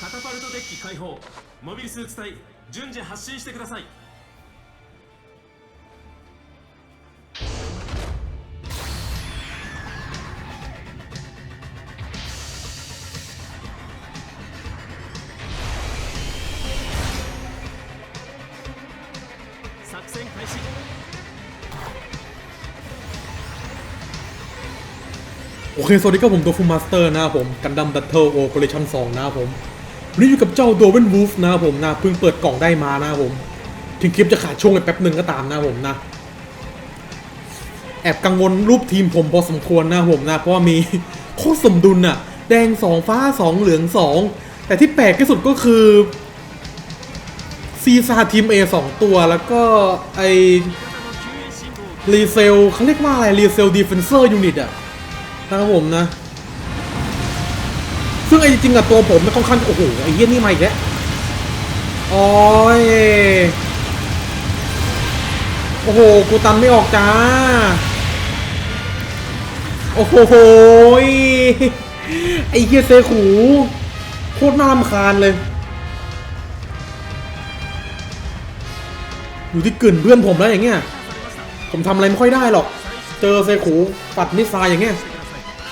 カタパルトデッキ開放モビルスーツ隊順次発進してください 作戦開始 โอเค สวัสดีครับผมตัวฟูมาสเตอร์นะครับผมกันดัม b บ t เทิลโอเปอเรชั่น2นะครับผม วันนี้อยู่กับเจ้าโดเวนวูฟนะครับผมนะเพิ่งเปิดกล่องได้มานะครับผม ถึงคลิปจะขาดช่วงไปแป๊บหนึ่งก็ตามนะครับผมนะ แอบกังวลรูปทีมผมพอสมควรนะครับผมนะ เพราะว่ามีโคตรสมดุลน่ะ แดงสองฟ้าสองเหลืองสองแต่ที่แปลกที่สุดก็คือซีซาทีมเอสองตัวแล้วก็ไอรีเซลเขาเรียกว่าอะไรรีเซลดีเฟนเซอร์ยูนิตอะนะครับผมนะ ซึ่งไอ้จริงอะตัวผมมันค่อนข้างโอ้โหไอ้เหี้ยนี่มาอีกแล้วโอ้ยโอ้โห กูตันไม่ออกจ้า โอ้โหไอ้เหี้ยเซขูโคตรน่ารำคาญเลย อยู่ที่กลิ่นเพื่อนผมแล้วอย่างเงี้ย ผมทำอะไรไม่ค่อยได้หรอก เจอเซขูปัดมิสไซอย่างเงี้ย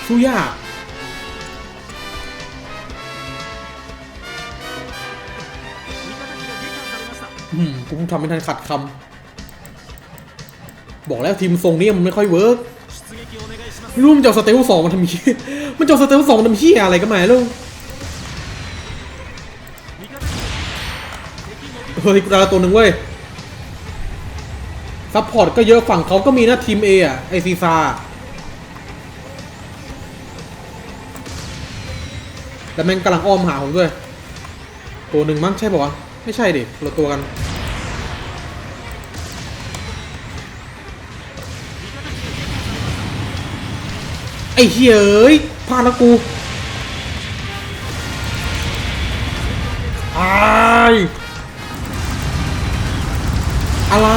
สู้ยาก กูทำไม่ทันขัดคำบอกแล้วทีมทรงนี้มันไม่ค่อยเวิร์กรุ่มเจะสเตลสองมันทำมีมันเจะสเตลสองทำเฮียอะไรกันมาลูกเฮ้ยกูดาตัวหนึ่งเว้ยซัพพอร์ตก็เยอะฝั่งเขาก็มีนะทีมเออะไอซีซาแต่แม่งกำลังอ้อมหาผมด้วย ตัวหนึ่งมั้งใช่ป่าวะ ไม่ใช่ดิคนละตัวกันไอ้เฮ้ยเอ้ยพลาดแล้วกูอายอะไร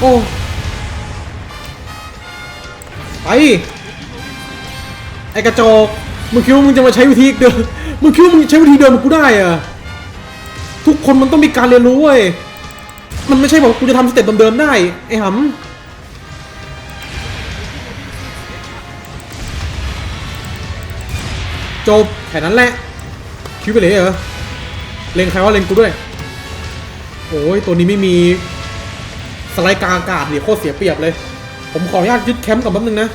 โอ้ไป ไอกระจอก มึงคิดว่ามึงจะมาใช้วิธีเดิม มึงคิดว่ามึงใช้วิธีเดิมกับกูได้อะทุกคนมันต้องมีการเรียนรู้เว้ย มันไม่ใช่บอกกูจะทำสเต็ปเดิมๆได้ ไอ้หำจบแค่นั้นแหละ คิวไปเลยเหรอ เลงใครว่าเลงกูด้วย โอ้ยตัวนี้ไม่มีสไลด์กลางอากาศเนี่ยโคตรเสียเปรียบเลย ผมขออนุญาตยึดแคมป์ก่อนแป๊บนึงนะ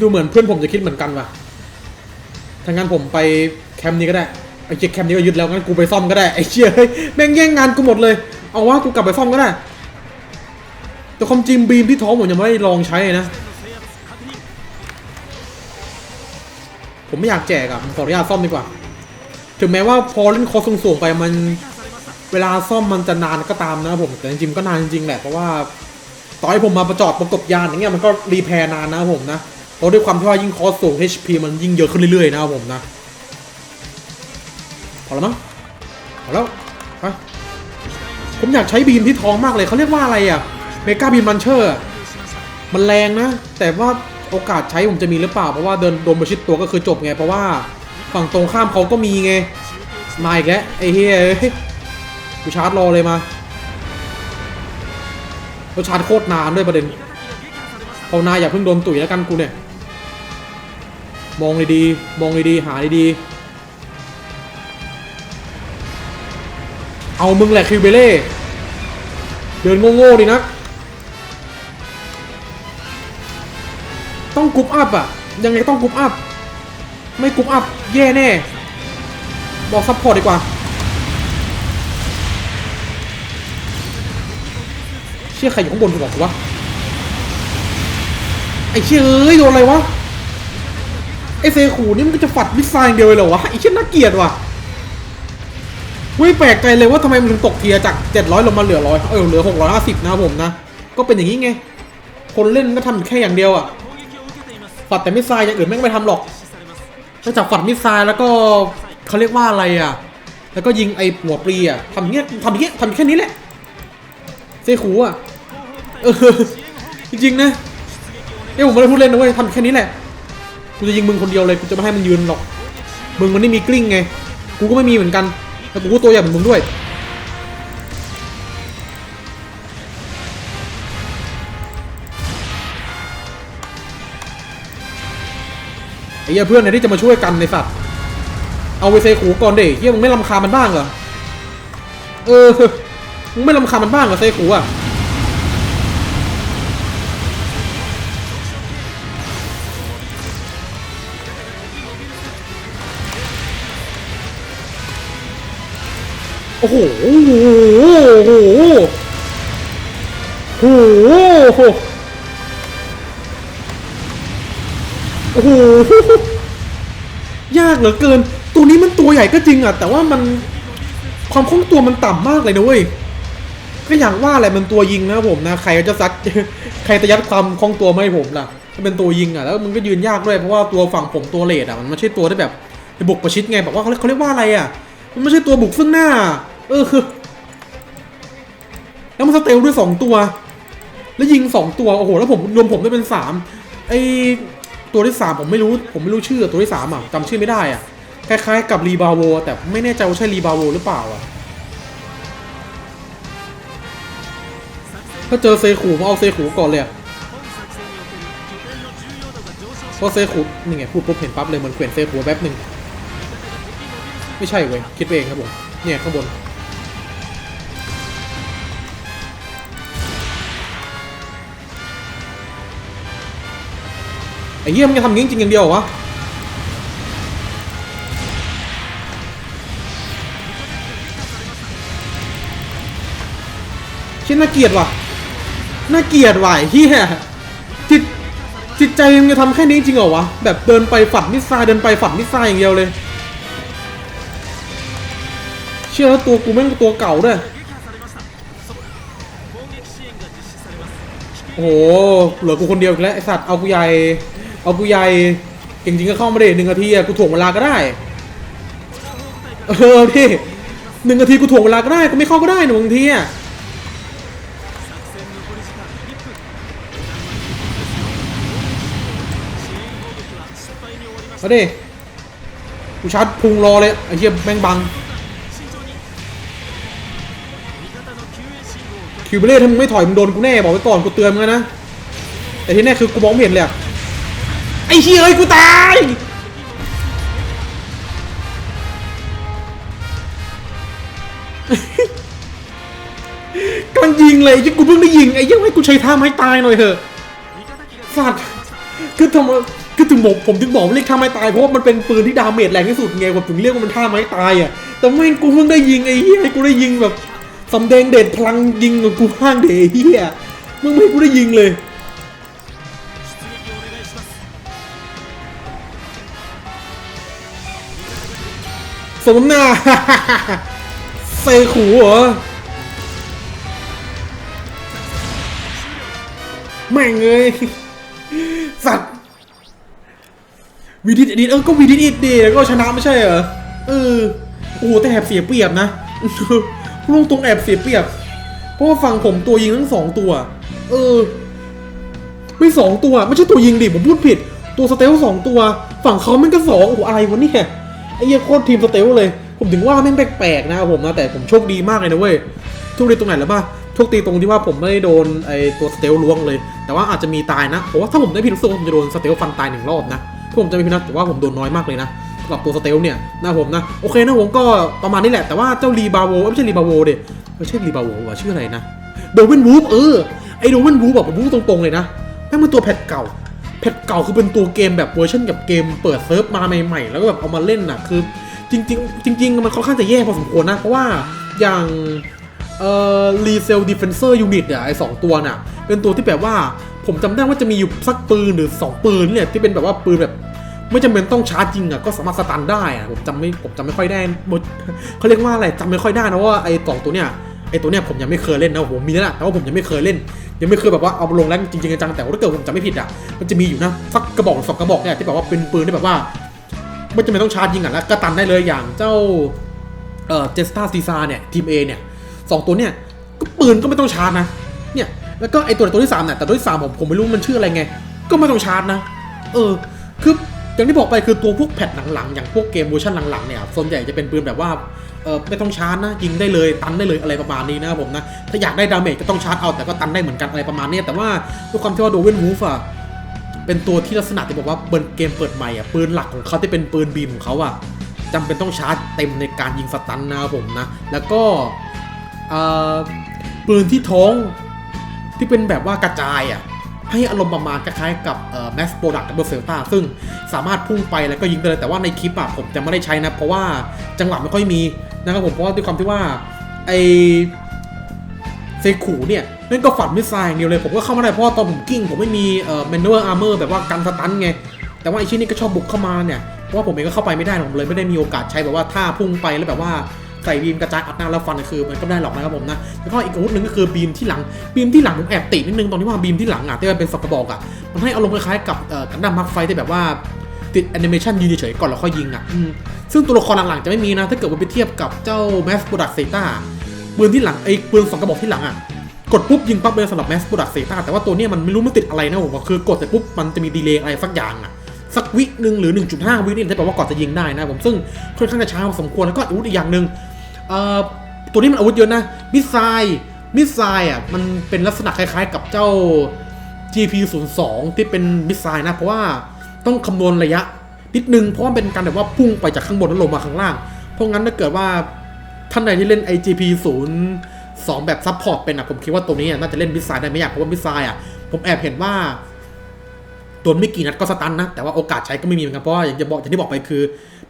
ดูเหมือนเพื่อนผมจะคิดเหมือนกันว่ะทางงานผมไปแคมป์นี้ก็ได้ ไอ้เจ๊แคมป์นี้ก็ยึดแล้วงั้นกูไปซ่อมก็ได้ ไอ้เชี่ยแม่งแย่งงานกูหมดเลย เอาว่ากูกลับไปซ่อมก็ได้ แต่ความจริงบีมที่ท้องผมยังไม่ได้ลองใช้นะ ผมไม่อยากแจกอะผมขออนุญาตซ่อมดีกว่า ถึงแม้ว่าพอเล่นคอสูงๆไปมัน เวลาซ่อมมันจะนานก็ตามนะผม แต่จริงๆก็นานจริงแหละเพราะว่าตอนที่ผมมาประจอดประกบยานอย่างเงี้ยมันก็รีแพร์นานนะผมนะ เพราะด้วยความที่ว่ายิ่งคอสูง HP มันยิ่งเยอะขึ้นเรื่อยๆนะครับผมนะพอแล้วมั้งพอแล้วไปผมอยากใช้บีมที่ท้องมากเลยเขาเรียกว่าอะไรอะเมกาบีมมันเชอร์มันแรงนะ แต่ว่าโอกาสใช้ผมจะมีหรือเปล่า เพราะว่าเดินโดนประชิดตัวก็คือจบไง เพราะว่าฝั่งตรงข้ามเขาก็มีไง มาอีกแล้วไอ้เฮ้ยกูชาร์จรอเลยมาเขาชาร์จโคตรนานด้วยประเด็นภาวนาอย่าเพิ่งโดนตุ๋ยแล้วกันกูเนี่ย มองดีๆมองดีๆหาดีๆเอามึงแหละคิวเบเล่เดินโง่ๆดีนะต้องกรุ๊ปอัพอะยังไงต้องกรุ๊ปอัพไม่กรุ๊ปอัพแย่แน่ บอกซัพพอร์ตดีกว่า เชี่ยใครอยู่ข้างบนกูบอกกูวะไอ้เชี่ยเอ้ยโดนอะไรวะ ไอเซคูนี่มันก็จะฝัดมิสไซล์เดียวเลยเหรอวะไอเช่นน่าเกียดว่ะเว้ยแปลกใจเลยว่าทำไมมันถึงตกเทียจาก 700 ลงมาเหลือร้อยเออเหลือ 650 นะผมนะ ก็เป็นอย่างนี้ไง คนเล่นก็ทำแค่อย่างเดียวอะฝัดแต่มิสไซล์อย่างอื่นแม่งไม่ทำหรอกนอกจากฝัดมิสไซล์แล้วก็เขาเรียกว่าอะไรอะ แล้วก็ยิงไอหัวปรีอะทำเงี้ยทำเงี้ยทำแค่นี้แหละเซคูอะเออจริงนะเอ้ผมไม่ได้พูดเล่นนะเว้ยทำแค่นี้แหละ กูจะยิงมึงคนเดียวเลยกูจะไม่ให้มึงยืนหรอก มึงมันไม่มีกลิ้งไง กูก็ไม่มีเหมือนกันแต่กูก็ตัวใหญ่เหมือนมึงด้วย ไอ้เหี้ยเพื่อนเนี่ยที่จะมาช่วยกันในสัตว์ เอาไปเซขูก่อนเด็เฮียมึงไม่ลำคามันบ้างเหรอ เออ มึงไม่ลำคามันบ้างเหรอเซขูอะ โอ้โหโอ้โหโอ้โหโอ้โหโอ้โหยากเหลือเกิน ตัวนี้มันตัวใหญ่ก็จริงอะ แต่ว่ามันความคล่องตัวมันต่ำมากเลยนะเว้ยก็อย่างว่าแหละมันตัวยิงนะผมนะใครจะซัดใครจะยัดความคล่องตัวไมาให้ผมล่ะถ้าเป็นตัวยิงอะแล้วมันก็ยืนยากด้วยเพราะว่าตัวฝั่งผมตัวเลดอะมันไม่ใช่ตัวที่แบบบุกประชิดไงแบบว่าเขาเรียกว่าอะไรอะมันไม่ใช่ตัวบุกซึ่งหน้า เออแล้วมันสเตลด้วยสองตัว แล้วยิงสองตัว โอ้โห แล้วผมรวมผมได้เป็นสามไอตัวที่สามผมไม่รู้ ผมไม่รู้ชื่อตัวที่สามอะจำชื่อไม่ได้อะ คล้ายๆ กับรีบาโว แต่ไม่แน่ใจว่าใช่รีบาโวหรือเปล่าอะ ถ้าเจอเซขูผมเอาเซขูก่อนเลยอะเพราะเซขูนี่ไงพูดปุ๊บเห็นปั๊บเลยเหมือนเขวนเซขูแป๊บหนึ่งไม่ใช่เว้ยคิดไปเองครับผม เนี่ยข้างบน ไอ้เหี้ยมึงจะทำงี้จริงอย่างเดียวเหรอวะชิ้นน่าเกลียดว่ะน่าเกลียดว่ะไอ้เฮี้ยจิตจิตใจมึงจะทำแค่นี้จริงเหรอวะแบบเดินไปฝัดมิสไซล์เดินไปฝัดมิสไซล์อย่างเดียวเลย เชื่อแล้วตัวกูแม่งตัวเก่าด้วยโอ้โหเหลือกูคนเดียวอีกแล้วไอสัตว์เอากูใหญ่ เอากูใหญ่เก่งจริงก็เข้ามาเดหนึ่งนาทีอะกูถ่วงเวลาก็ได้ เออพี่หนึ่งนาทีกูถ่วงเวลาก็ได้กูไม่เข้าก็ได้หนึ่งบาทีอะมาดิกูชาร์จพุงรอเลยไอ้เหี้ยแม่งบังคิวเบเล่ถ้ามึงไม่ถอยมึงโดนกูแน่บอกไว้ก่อนกูเตือนมึงนะแต่ที่แน่คือกูมองไม่เห็นเลยอะ ไอ้เหี้ยเอ้ยกูตายกังยิงเลยไอ้เหี้ยกูเพิ่งได้ยิงไอ้ยังให้กูใช้ท่าไม้ตายหน่อยเถอะสัตว์คือทำไมคือถึงบอกผมถึงบอกเรียกท่าไม้ตายเพราะว่ามันเป็นปืนที่ดาเมจแรงที่สุดไงผมถึงเรียกว่ามันท่าไม้ตายอะแต่แม่งกูเพิ่งได้ยิงไอ้เหี้ยให้กูได้ยิงแบบสำแดงเด็ดพลังยิงกับกูห้างเดไอ้เหี้ยมึงไม่กูได้ยิงเลย สมหน้าเซขู่เหรอแม่งเอ้ยสัตว์วีดิตดิเออก็วีดิตดีแล้วก็ชนะไม่ใช่เหรอเออโอ้แต่แอบเสียเปรียบนะพูดตรงแอบเสียเปรียบ เพราะว่าฝั่งผมตัวยิงทั้งสองตัว เออ ไม่สองตัว ไม่ใช่ตัวยิงดิผมพูดผิด ตัวสเตลสองตัว ฝั่งเขามันก็สองโอ้อะไรวะเนี่ย ไอ้เหี้ยโคตรทีมสเตลเลย ผมถึงว่าแม่งแปลกๆนะครับผมนะแต่ผมโชคดีมากเลยนะเว้ยโชคดีตรงไหนแล้วป่ะโชคดีตรงที่ว่าผมไม่ได้โดนไอ้ตัวสเตลล้วงเลย แต่ว่าอาจจะมีตายนะเพราะว่าถ้าผมได้พิดสึกว่าผมจะโดนสเตลฟันตายหนึ่งรอบนะผมจะไม่พินะแต่ว่าผมโดนน้อยมากเลยนะสำหรับตัวสเตลเนี่ยนะผมนะโอเคนะผมก็ประมาณนี้แหละแต่ว่าเจ้ารีบาโวเอ้ยไม่ใช่รีบาโวเด็ไม่ใช่รีบาโวว่ะชื่ออะไรนะโดเวนวูฟเออไอ้โดเวนวูฟแบบผมพูดตรงๆเลยนะแม่งเป็นตัวแพทเก่า แพทเก่าคือเป็นตัวเกมแบบเวอร์ชันกับเกมเปิดเซิร์ฟมาใหม่ๆ แล้วก็แบบเอามาเล่นน่ะคือจริง ๆ จริง ๆ มันค่อนข้างจะแย่พอสมควรนะ เพราะว่าอย่างเอ่อรีเซลดิเฟนเซอร์ยูนิตเนี่ยไอ้สองตัวน่ะ เป็นตัวที่แบบว่าผมจำได้ว่าจะมีอยู่สักปืนหรือ 2 ปืนเนี่ยที่เป็นแบบว่าปืนแบบไม่จำเป็นต้องชาร์จจริงอะก็สามารถสตันได้อะผมจำไม่ผมจำไม่ค่อยได้เขาเรียกว่าอะไรจำไม่ค่อยได้นะว่าไอ้สองตัวเนี่ย ไอ้ตัวเนี่ยผมยังไม่เคยเล่นนะผมมีแล้วแหละแต่ว่าผมยังไม่เคยเล่น ยังไม่เคยแบบว่าเอาลงแรงจริงๆจังแต่ว่าถ้าเกิดผมจำไม่ผิดอะมันจะมีอยู่นะสักกระบอกสองกระบอกเนี่ยที่แบบว่าเป็นปืนที่แบบว่าไม่จำเป็นต้องชาร์จยิงอะแล้วก็ตันได้เลยอย่างเจ้าเอ่อเจสตาซีซาเนี่ยทีม A เนี่ยสองตัวเนี่ยก็ปืนก็ไม่ต้องชาร์จนะเนี่ยแล้วก็ไอตัวตัวที่สามเนี่ยแต่ตัวที่สามผมผมไม่รู้มันชื่ออะไรไง ก็ไม่ต้องชาร์จนะเออคืออย่างที่บอกไปคือตัวพวกแพทหลังๆอย่างพวกเกมเวอร์ชันหลังๆเนี่ยส่วนใหญ่จะเป็นปืนแบบว่า เออไม่ต้องชาร์จนะยิงได้เลยตันได้เลยอะไรประมาณนี้นะครับผมนะถ้าอยากได้ดาเมจก็ต้องชาร์จเอาแต่ก็ตันได้เหมือนกันอะไรประมาณนี้แต่ว่าด้วยความที่ว่าโดเวนวูฟอะเป็นตัวที่ลักษณะที่บอกว่าเปิดเกมเปิดใหม่อะปืนหลักของเขาที่เป็นปืนบีมของเขาอะจำเป็นต้องชาร์จเต็มในการยิงสตันนะครับผมนะแล้วก็เออปืนที่ท้องที่เป็นแบบว่ากระจายอะให้อารมณ์ประมาณคล้ายๆกับเอ่อ mass product double delta ซึ่งสามารถพุ่งไปแล้วก็ยิงได้เลยแต่ว่าในคลิปอะผมจะไม่ได้ใช้นะ เพราะว่าจังหวะไม่ค่อยมี นะครับผมเพราะว่าด้วยความที่ว่าไอเซคูเนี่ยนั่นก็ฝันมิสไซล์อย่างเดียวเลยผมก็เข้ามาได้เพราะว่าตอนผมกิ้งผมไม่มีเอ่อ manual armor แบบว่ากันสตันไง แต่ว่าไอชิ้นนี้ก็ชอบบุกเข้ามาเนี่ยเพราะว่าผมเองก็เข้าไปไม่ได้ผมเลยไม่ได้มีโอกาสใช้แบบว่าท่าพุ่งไปแล้วแบบว่าใส่บีมกระจายอัดหน้าแล้วฟันคือมันก็ได้หรอกนะครับผมนะแล้วก็อีกอาวุธหนึ่งก็คือบีมที่หลังบีมที่หลังผมแอบติดนิดนึงตอนที่ว่าบีมที่หลังอะที่มันเป็นสกกระบอกอะมันให้อารมณ์คล้ายๆกับเอ่อกันดั้มมักไฟที่แบบว่า ติดแอนิเมชันยืนเฉยๆก่อนแล้วค่อยยิงอะอืมซึ่งตัวละครหลังๆจะไม่มีนะ ถ้าเกิดว่าไปเทียบกับเจ้าแมสโปรดักเซต้าปืนที่หลังไอ้ปืนสองกระบอกที่หลังอะกดปุ๊บยิงปั๊บเลยสำหรับแมสโปรดักเซต้าแต่ว่าตัวเนี้ยมันไม่รู้มันติดอะไรนะผมว่าคือกดแต่ปุ๊บมันจะมีดีเลย์อะไรสักอย่างอะสักวิหนึ่งหรือ 1.5 วินี่ที่แปลว่าก่อนจะยิงได้นะผมซึ่งค่อนข้างจะช้าพอสมควรแล้วก็อาวุธอีกอย่างหนึ่งเอ่อตัวนี้มันอาวุธเยอะนะมิสไซล์มิสไซล์อะมันเป็นลักษณะคล้ายๆ กับเจ้า GP02 ที่เป็นมิสไซล์นะ เพราะว่า ต้องคำนวณระยะนิดนึงเพราะว่าเป็นการแบบว่าพุ่งไปจากข้างบนแล้วลงมาข้างล่าง เพราะงั้นถ้าเกิดว่าท่านใดที่เล่น IGP02 แบบซับพอร์ตเป็นอะผมคิดว่าตัวนี้น่าจะเล่นมิสไซล์ได้ไม่ยากเพราะว่ามิสไซล์อะผมแอบเห็นว่าโดนไม่กี่นัดก็สตันนะ แต่ว่าโอกาสใช้ก็ไม่มีเหมือนกันเพราะอย่างที่บอกอย่างที่บอกไปคือ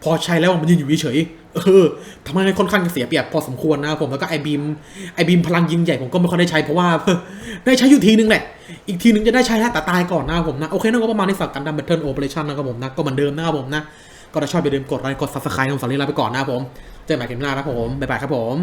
พอใช้แล้วมันยืนอยู่เฉย เออทำให้ค่อนข้างเสียเปรียบพอสมควรนะผมแล้วก็ไอบีมไอบีมพลังยิงใหญ่ผมก็ไม่ค่อยได้ใช้เพราะว่าได้ใช้อยู่ทีนึงแหละ อีกทีนึงจะได้ใช้แล้วแต่ตายก่อนนะผมนะ โอเคนั่นก็ประมาณในฝั่งกันดัมเบิลเทิลโอเปอเรชั่นนะครับผมนะ ก็เหมือนเดิมนะครับผมนะ ก็ถ้าชอบอย่าลืมกดไลค์กดซับสไครต์ของสารีลาไปก่อนนะครับผม เจอกันใหม่คลิปหน้านะครับผมบ๊ายบายครับผม